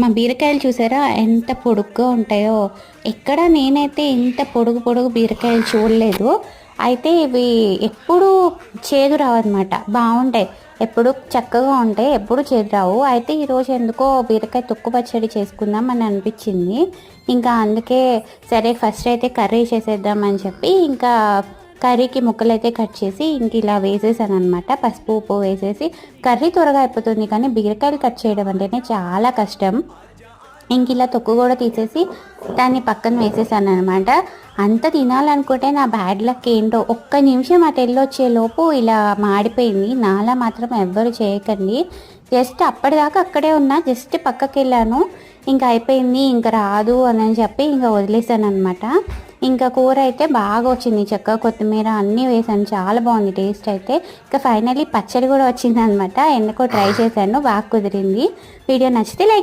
మా బీరకాయలు చూసారా? ఎంత పొడుగ్గా ఉంటాయో. ఎక్కడ నేనైతే ఇంత పొడుగు పొడుగు బీరకాయలు చూడలేదు అయితే ఇవి ఎప్పుడు చేదు రావన్నమాట. బాగుంటాయి. ఎప్పుడు చక్కగా ఉంటాయి ఎప్పుడు చేదు రావు. అయితే ఈరోజు ఎందుకో బీరకాయ తొక్కు పచ్చడి చేసుకుందాం అని అనిపించింది. ఇంకా అందుకే సరే ఫస్ట్ అయితే కర్రీ చేసేద్దామని చెప్పి ఇంకా కర్రీకి ముక్కలు అయితే కట్ చేసి ఇంక ఇలా వేసేసాను అనమాట పసుపు ఉప్పు వేసేసి కర్రీ త్వరగా అయిపోతుంది కానీ బీరకాయలు కట్ చేయడం అంటేనే చాలా కష్టం. ఇంక ఇలా తొక్కు కూడా తీసేసి దాన్ని పక్కన వేసేసాను అనమాట అంత తినాలనుకుంటే నా బ్యాడ్ లక్ ఏంటో ఒక్క నిమిషం అటు వెళ్ళొచ్చే లోపు ఇలా మాడిపోయింది. నాలా మాత్రం ఎవ్వరు చేయకండి. జస్ట్ అప్పటిదాకా అక్కడే ఉన్నా జస్ట్ పక్కకి వెళ్ళాను ఇంకా అయిపోయింది ఇంకా రాదు అని చెప్పి ఇంకా వదిలేసాను అనమాట ఇంకా కూర అయితే బాగా వచ్చింది. చక్కగా కొత్తిమీర అన్నీ వేసాను. చాలా బాగుంది టేస్ట్ అయితే. ఇంకా ఫైనల్లీ పచ్చడి కూడా వచ్చింది అనమాట ఎందుకో ట్రై చేశాను. బాగా కుదిరింది. వీడియో నచ్చితే లైక్